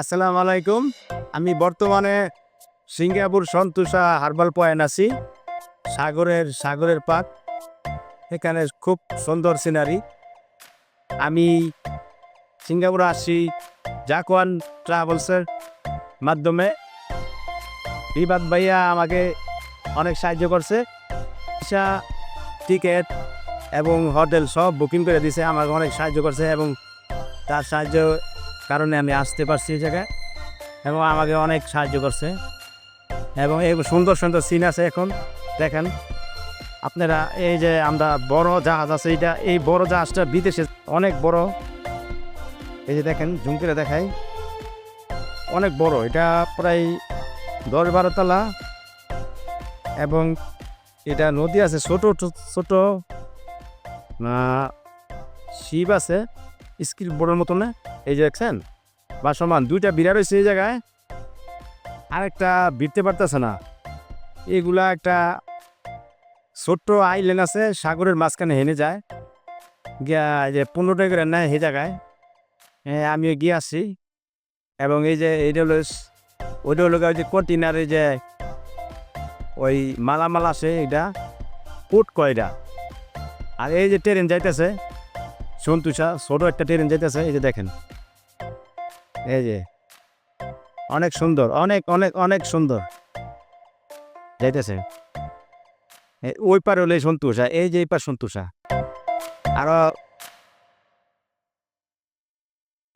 আসসালামু আলাইকুম। আমি বর্তমানে সিঙ্গাপুর সন্তুষা হার্বাল পয়েন্ট আছি। সাগরের সাগরের পাক এখানে খুব সুন্দর সিনারি আমি সিঙ্গাপুর আসছি জাকওয়ান ট্রাভেলসের মাধ্যমে। বিবাদ ভাইয়া আমাকে অনেক সাহায্য করছে। ভিসা টিকিট এবং হোটেল সব বুকিং করে দিয়েছে আমাকে অনেক সাহায্য করছে এবং তার সাহায্য কারণে আমি আসতে পারছি এই জায়গায় এবং আমাকে অনেক সাহায্য করছে। এবং এই সুন্দর সুন্দর সিন আছে এখন, দেখেন। আপনারা এই যে আমরা বড় জাহাজ আছে, এইটা, এই বড় জাহাজটা বিদেশে, অনেক বড়। এই যে দেখেন ঝুঁকিরে দেখাই। অনেক বড়, এটা প্রায় দশ বারো তলা। এবং এটা নদী আছে, ছোট- ছোট শিব আছে। স্কিল বোর্ডের মতো না? এই যে দেখছেন? বা সমান, দুইটা বিড়া রয়েছে এই জায়গায়। আরেকটা ভিড়তে পারতেছে না। এগুলা একটা ছোট্ট আইল্যান্ড আছে, সাগরের মাঝখানে হেনে যায়। গিয়া এই যে পনেরো টাকা করে নেয় সেই জায়গায়। হ্যাঁ আমিও গিয়ে আসছি এবং এই যে এইটা হলো ওইটা হলো ওই যে কন্টেনারে যে ওই মালামাল আছে এটা। পুট কয়টা? আর এই যে ট্রেন যাইতেছে। সন্তুষা ছোট একটা ট্রেন যেতেছে এই যে দেখেন। এই যে, অনেক সুন্দর, অনেক অনেক অনেক সুন্দর। যাইতেছে। ওই পার হলে সন্তুষা, এই যে এই পার সন্তুষা। আরও